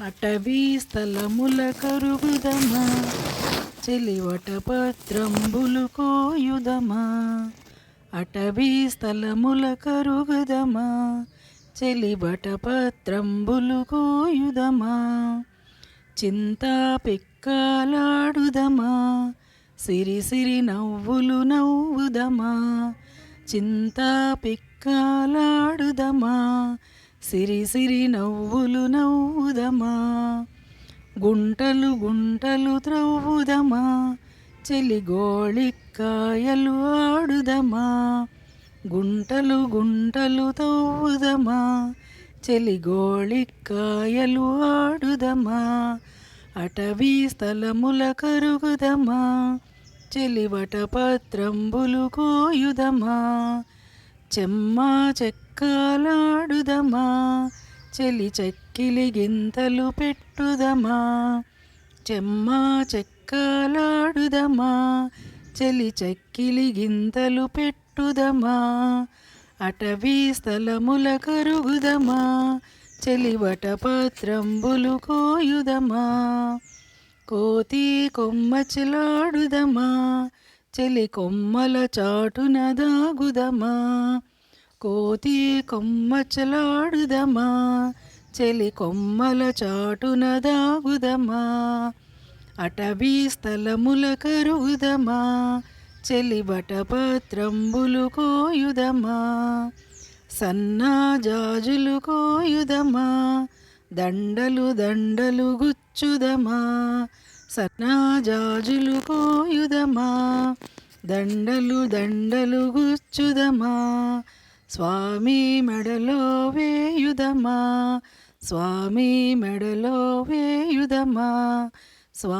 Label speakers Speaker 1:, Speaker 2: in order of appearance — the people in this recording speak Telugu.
Speaker 1: అటవీ స్థలముల కరుగుదమా చెలివట పత్రంబులు కోయుదమా? అటవీ స్థలముల కరుగుదమా చెలిబట పత్రంబులు కోయుదమా? చింతా పిక్కలాడుదమా సిరి సిరి నవ్వులు నవ్వుదమా? చింతా పిక్కలాడుదమా సిరి సిరి నవ్వులు నవ్వుదమా? గుంటలు గుంటలు త్రవ్వుదమా? చెలి గోళిక్కాయలు ఆడుదమా? గుంటలు గుంటలు తవ్వుదమా? చెలి గోళిక్కాయలు ఆడుదమా? అటవీ స్థలముల కరుగుదమా? చెలివట పత్రంబులు కోయుదమా? చెమ్మా కాలాడుదమా? చెలి చెక్కిలి గింతలు పెట్టుదమా? చెమ్మా చెక్కలాడుదమా? చెలి చెక్కిలి గింతలు పెట్టుదమా? అటవీ స్థలముల కరుగుదమా? చెలివట పత్రంబులు కోయుదమా? కోతి కొమ్మచిలాడుదమా చెలి కొమ్మల చాటున దాగుదమా? కోతి కొమ్మ చలాడుదమా? చెలి కొమ్మల చాటున దాగుదమా అటవీ స్థలముల కరుగుదమా చెలిబట పత్రంబులు కోయుదమా? సన్నా జాజులు కోయుదమా? దండలు దండలు గుచ్చుదమా? సన్నా జాజులు కోయుదమా? దండలు దండలు గుచ్చుదమా? స్వామి మెడలో వేయుదమా స్వామి మెడలో వేయుదమా స్వా